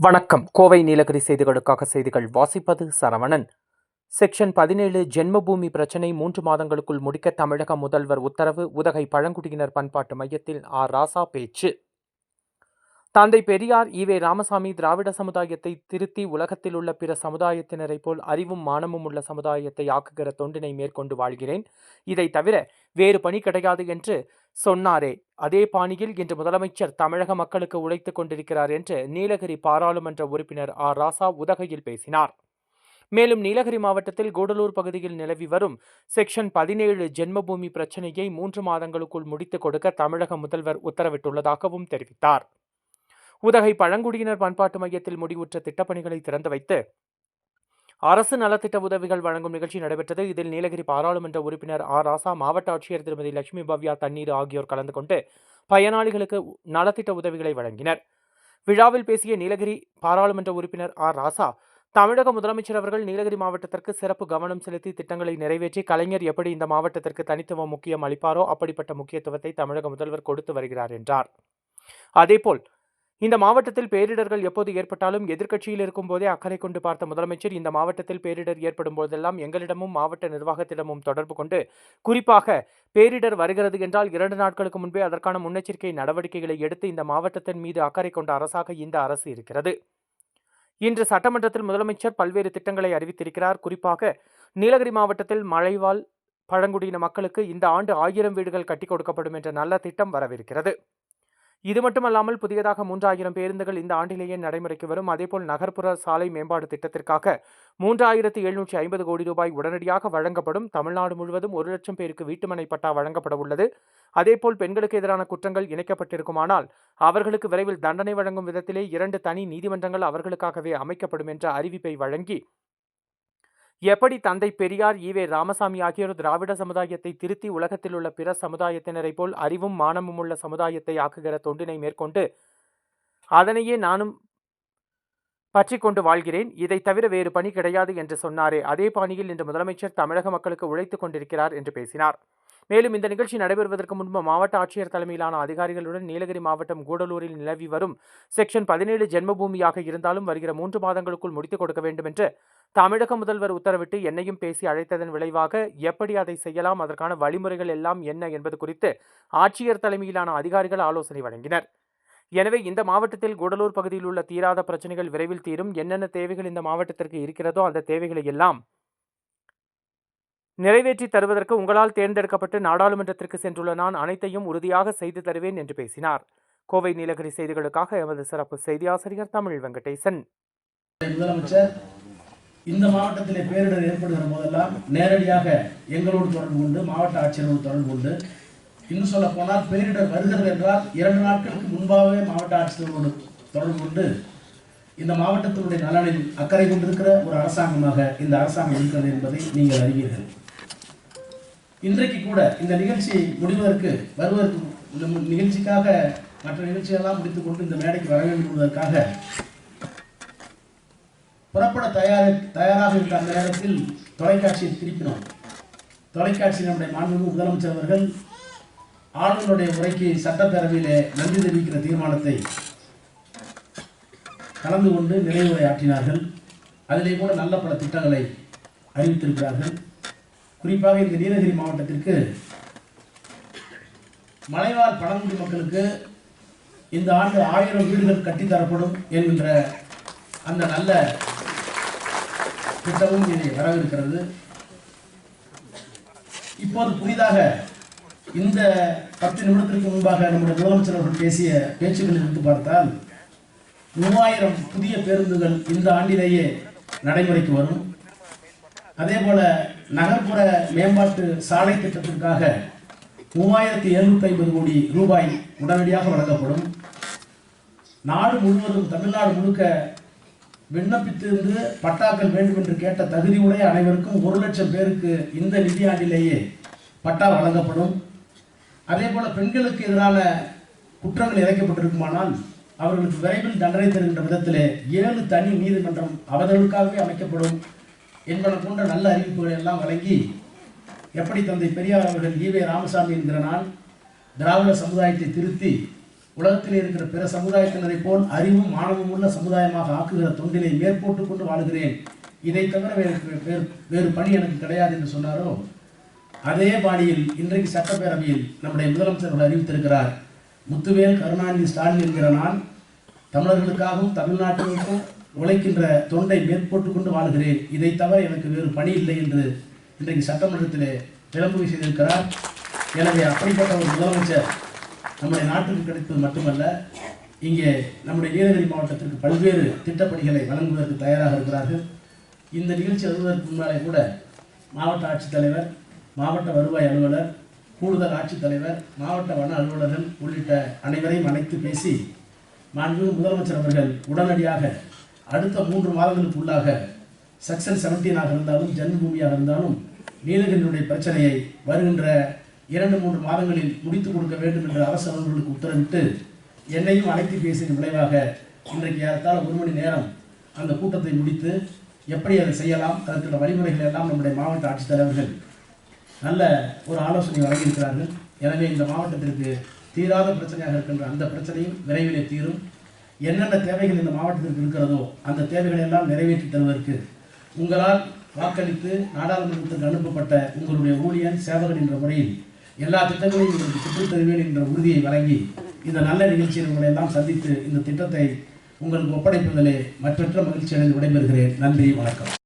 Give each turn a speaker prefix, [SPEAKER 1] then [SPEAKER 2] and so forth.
[SPEAKER 1] வணக்கம். கோவை நீலகிரி செய்திகளுக்காக செய்திகள் வாசிப்பது சரவணன். செக்ஷன் பதினேழு ஜென்மபூமி பிரச்சினை மூன்று மாதங்களுக்குள் முடிக்க தமிழக முதல்வர் உத்தரவு உதகை பழங்குடியினர் பண்பாட்டு மையத்தில் ஆர் ராசா பேச்சு. தந்தை பெரியார் ஈவே ராமசாமி திராவிட சமுதாயத்தை திருத்தி உலகத்தில் உள்ள பிற சமுதாயத்தினரைப் போல் அறிவும் மானமும் உள்ள சமுதாயத்தை ஆக்குகிற தொண்டினை மேற்கொண்டு வாழ்கிறேன். இதை தவிர வேறு பணி கிடையாது என்று சொன்னாரே. அதே பாணியில் இன்று முதலமைச்சர் தமிழக மக்களுக்கு உழைத்துக் கொண்டிருக்கிறார் என்று நீலகிரி பாராளுமன்ற உறுப்பினர் ஆர். ராசா உதகையில் பேசினார். மேலும் நீலகிரி மாவட்டத்தில் கூடலூர் பகுதியில் நிலவி வரும் செக்ஷன் பதினேழு ஜென்மபூமி பிரச்சினையை மூன்று மாதங்களுக்குள் முடித்துக் கொடுக்க தமிழக முதல்வர் உத்தரவிட்டுள்ளதாகவும் தெரிவித்தார். உதகை பழங்குடியினர் பண்பாட்டு மையத்தில் முடிவுற்ற திட்டப்பணிகளை திறந்து வைத்து அரசு நலத்திட்ட உதவிகள் வழங்கும் நிகழ்ச்சி நடைபெற்றது. இதில் நீலகிரி பாராளுமன்ற உறுப்பினர் ஆர். ராசா மாவட்ட ஆட்சியர் திருமதி லட்சுமி பவ்யா தண்ணீர் ஆகியோர் கலந்து கொண்டு பயனாளிகளுக்கு நலத்திட்ட உதவிகளை வழங்கினர். விழாவில் பேசிய நீலகிரி பாராளுமன்ற உறுப்பினர் ஆர். ராசா தமிழக முதலமைச்சர் அவர்கள் நீலகிரி மாவட்டத்திற்கு சிறப்பு கவனம் செலுத்தி திட்டங்களை நிறைவேற்றி கலைஞர் எப்படி இந்த மாவட்டத்திற்கு தனித்துவம் முக்கியம் அளிப்பாரோ அப்படிப்பட்ட முக்கியத்துவத்தை தமிழக முதல்வர் கொடுத்து வருகிறார் என்றார். அதேபோல் இந்த மாவட்டத்தில் பேரிடர்கள் எப்போது ஏற்பட்டாலும் எதிர்க்கட்சியில் இருக்கும் போதே அக்கறை கொண்டு பார்த்த முதலமைச்சர் இந்த மாவட்டத்தில் பேரிடர் ஏற்படும் போதெல்லாம் எங்களிடமும் மாவட்ட நிர்வாகத்திடமும் தொடர்பு கொண்டு குறிப்பாக பேரிடர் வருகிறது என்றால் இரண்டு நாட்களுக்கு முன்பே அதற்கான முன்னெச்சரிக்கை நடவடிக்கைகளை எடுத்து இந்த மாவட்டத்தின் மீது அக்கறை கொண்ட அரசாக இந்த அரசு இருக்கிறது. இன்று சட்டமன்றத்தில் முதலமைச்சர் பல்வேறு திட்டங்களை அறிவித்திருக்கிறார். குறிப்பாக நீலகிரி மாவட்டத்தில் மழைவாழ் பழங்குடியின மக்களுக்கு இந்த ஆண்டு ஆயிரம் வீடுகள் கட்டிக் கொடுக்கப்படும் என்ற நல்ல திட்டம் வரவிருக்கிறது. இது மட்டுமல்லாமல் புதியதாக மூன்றாயிரம் பேருந்துகள் இந்த ஆண்டிலேயே நடைமுறைக்கு வரும். அதேபோல் நகர்ப்புற சாலை மேம்பாடு திட்டத்திற்காக மூன்றாயிரத்து எழுநூற்றி ஐம்பது கோடி ரூபாய் உடனடியாக வழங்கப்படும். தமிழ்நாடு முழுவதும் ஒரு லட்சம் பேருக்கு வீட்டுமனை பட்டா வழங்கப்பட உள்ளது. அதேபோல் பெண்களுக்கு எதிரான குற்றங்கள் இணைக்கப்பட்டிருக்குமானால் அவர்களுக்கு விரைவில் தண்டனை வழங்கும் விதத்திலே இரண்டு தனி நீதிமன்றங்கள் அவர்களுக்காகவே அமைக்கப்படும் என்ற அறிவிப்பை வழங்கி எப்படி தந்தை பெரியார் ஈவே ராமசாமி ஆகியோர் திராவிட சமுதாயத்தை திருத்தி உலகத்தில் உள்ள பிற சமுதாயத்தினரைப் போல் அறிவும் மானமும் உள்ள சமுதாயத்தை ஆக்குகிற தொண்டினை மேற்கொண்டு அதனையே நானும் பற்றி கொண்டு வாழ்கிறேன். இதை தவிர வேறு பணி கிடையாது என்று சொன்னாரே. அதே பாணியில் இன்று முதலமைச்சர் தமிழக மக்களுக்கு உழைத்துக் கொண்டிருக்கிறார் என்று பேசினார். மேலும் இந்த நிகழ்ச்சி நடைபெறுவதற்கு முன்பு மாவட்ட ஆட்சியர் தலைமையிலான அதிகாரிகளுடன் நீலகிரி மாவட்டம் கூடலூரில் நிலவி வரும் செக்ஷன் பதினேழு ஜென்மபூமியாக இருந்தாலும் வருகிற மூன்று மாதங்களுக்குள் முடித்துக் கொடுக்க வேண்டும் என்று தமிழக முதல்வர் உத்தரவிட்டு என்னையும் பேசி அழைத்ததன் விளைவாக எப்படி அதை செய்யலாம் அதற்கான வழிமுறைகள் எல்லாம் என்ன என்பது குறித்து ஆட்சியர் தலைமையிலான அதிகாரிகள் ஆலோசனை வழங்கினர். எனவே இந்த மாவட்டத்தில் கூடலூர் பகுதியில் உள்ள தீராத பிரச்சனைகள் விரைவில் தீரும். என்னென்ன தேவைகள் இந்த மாவட்டத்திற்கு இருக்கிறதோ அந்த தேவைகளை எல்லாம் நிறைவேற்றி தருவதற்கு உங்களால் தேர்ந்தெடுக்கப்பட்டு நாடாளுமன்றத்திற்கு சென்றுள்ள நான் அனைத்தையும் உறுதியாக செய்து தருவேன் என்று பேசினார். கோவை நீலகிரி செய்திகளுக்காக எமது சிறப்பு செய்தி ஆசிரியர் தமிழ் வெங்கடேசன்.
[SPEAKER 2] முதலமைச்சர் இந்த மாவட்டத்திலே பேரிடர் ஏற்படுகிற போதெல்லாம் நேரடியாக எங்களோடு தொடர்பு கொண்டு மாவட்ட ஆட்சியரோடு தொடர்பு கொண்டு இன்னும் சொல்ல போனால் பேரிடர் வருகிறது என்றால் இரண்டு நாட்களுக்கு முன்பாகவே மாவட்ட ஆட்சியரோடு தொடர்பு கொண்டு இந்த மாவட்டத்தினுடைய நலனில் அக்கறை கொண்டிருக்கிற ஒரு அரசாங்கமாக இந்த அரசாங்கம் இருக்கிறது என்பதை நீங்கள் அறிவீர்கள். இன்றைக்கு கூட இந்த நிகழ்ச்சி முடிவதற்கு வருவதற்கு நிகழ்ச்சிக்காக மற்ற நிகழ்ச்சியெல்லாம் முடித்துக்கொண்டு இந்த மேடைக்கு வர வேண்டும் என்பதற்காக புறப்பட தயார தயாராக இருந்த அந்த நேரத்தில் தொலைக்காட்சியை திருப்பினோம். தொலைக்காட்சி நம்முடைய மாண்புமிகு முதலமைச்சர் அவர்கள் ஆளுநருடைய உரைக்கு சட்டப்பேரவையிலே நன்றி தெரிவிக்கிற தீர்மானத்தை கலந்து கொண்டு நினைவுரை ஆற்றினார்கள் அதிலே கூட நல்ல பல திட்டங்களை அறிவித்திருக்கிறார்கள். குறிப்பாக இந்த நீலகிரி மாவட்டத்திற்கு மலைவாழ் பழங்குடி மக்களுக்கு இந்த ஆண்டு ஆயிரம் வீடுகள் கட்டித்தரப்படும் என்கின்ற அந்த நல்ல திட்டமும் இதை வரவிருக்கிறது இப்போது புதிதாக இந்த பத்து நிமிடத்திற்கு முன்பாக நம்முடைய முதலமைச்சர் அவர்கள் பேசிய பேச்சுக்களில் இருந்து பார்த்தால் மூவாயிரம் புதிய பேருந்துகள் இந்த ஆண்டிலேயே நடைமுறைக்கு வரும். அதே போல நகர்ப்புற மேம்பாட்டு சாலை திட்டத்திற்காக மூவாயிரத்தி எழுநூத்தி ஐம்பது கோடி ரூபாய் உடனடியாக வழங்கப்படும். நாடு முழுவதும் தமிழ்நாடு முழுக்க விண்ணப்பித்திருந்து பட்டாக்கள் வேண்டும் என்று கேட்ட தகுதியுடைய அனைவருக்கும் ஒரு லட்சம் பேருக்கு இந்த நிதியாண்டிலேயே பட்டா வழங்கப்படும். அதே போல பெண்களுக்கு எதிரான குற்றங்கள் இறைக்கப்பட்டிருக்குமானால் அவர்களுக்கு விரைவில் தண்டனை தருகின்ற விதத்தில் ஏழு தனி நீதிமன்றம் அவர்களுக்காகவே அமைக்கப்படும் என்பன போன்ற நல்ல அறிவிப்புகளை எல்லாம் வழங்கி எப்படி தந்தை பெரியார் அவர்கள் ஈவே ராமசாமி என்கிற நான் திராவிட சமுதாயத்தை திருத்தி உலகத்தில் இருக்கிற பிற சமுதாயத்தினரை போல் அறிவும் ஆணவம் உள்ள சமுதாயமாக ஆக்குகிற தொண்டிலை மேற்போட்டு கொண்டு வாழுகிறேன். இதை தவிர வேறு வேறு பணி எனக்கு கிடையாது என்று சொன்னாரோ? அதே பாணியில் இன்றைக்கு சட்டப்பேரவையில் நம்முடைய முதலமைச்சர் அறிவித்திருக்கிறார் முத்துவேல் கருணாநிதி ஸ்டாலின் என்கிற நான் தமிழர்களுக்காகவும் தமிழ்நாட்டிற்கும் உழைக்கின்ற தொண்டை மேற்போட்டு கொண்டு வாழ்கிறேன். இதை தவிர எனக்கு வேறு பணி இல்லை என்று இன்றைக்கு சட்டமன்றத்தில் விளம்பரம் செய்திருக்கிறார். எனவே அப்படிப்பட்ட ஒரு முதலமைச்சர் நம்முடைய நாட்டுக்கு கிடைத்தது மட்டுமல்ல இங்கே நம்முடைய நீலகிரி மாவட்டத்திற்கு பல்வேறு திட்டப்பணிகளை வழங்குவதற்கு தயாராக இருக்கிறார்கள். இந்த நிகழ்ச்சி வருவதற்கு முன்னாலே கூட மாவட்ட ஆட்சித்தலைவர் மாவட்ட வருவாய் அலுவலர் கூடுதல் ஆட்சித்தலைவர் மாவட்ட வன அலுவலர்கள் உள்ளிட்ட அனைவரையும் அழைத்து பேசி மாண்பு முதலமைச்சர் அவர்கள் உடனடியாக அடுத்த மூன்று மாதங்களுக்குள்ளாக செக்ஷன் செவன்டீனாக இருந்தாலும் ஜன்மபூமியாக இருந்தாலும் நீலகிரியினுடைய பிரச்சனையை வருகின்ற இரண்டு மூன்று மாதங்களில் முடித்துக் கொடுக்க வேண்டும் என்று அரசு அவர்களுக்கு உத்தரவிட்டு என்னையும் அழைத்து பேசின விளைவாக இன்றைக்கு ஏறத்தாழ ஒரு மணி நேரம் அந்த கூட்டத்தை முடித்து எப்படி அதை செய்யலாம் அதற்கான வழிமுறைகள் எல்லாம் நம்முடைய மாவட்ட ஆட்சித்தலைவர்கள் நல்ல ஒரு ஆலோசனை வழங்கியிருக்கிறார்கள். எனவே இந்த மாவட்டத்திற்கு தீராத பிரச்சனையாக இருக்கின்ற அந்த பிரச்சனையும் விரைவிலே தீரும். என்னென்ன தேவைகள் இந்த மாவட்டத்திற்கு இருக்கிறதோ அந்த தேவைகளை எல்லாம் நிறைவேற்றி தருவதற்கு உங்களால் வாக்களித்து நாடாளுமன்றத்திற்கு அனுப்பப்பட்ட உங்களுடைய ஊழியன் சேவகன் என்ற முறையில் எல்லா திட்டங்களையும் உங்களுக்கு தருவேன் என்ற உறுதியை வழங்கி இந்த நல்ல நிகழ்ச்சியில் உங்களை எல்லாம் சந்தித்து இந்த திட்டத்தை உங்களுக்கு ஒப்படைப்பதிலே மற்றற்ற மகிழ்ச்சி அடைந்து விடைபெறுகிறேன். நன்றி வணக்கம்.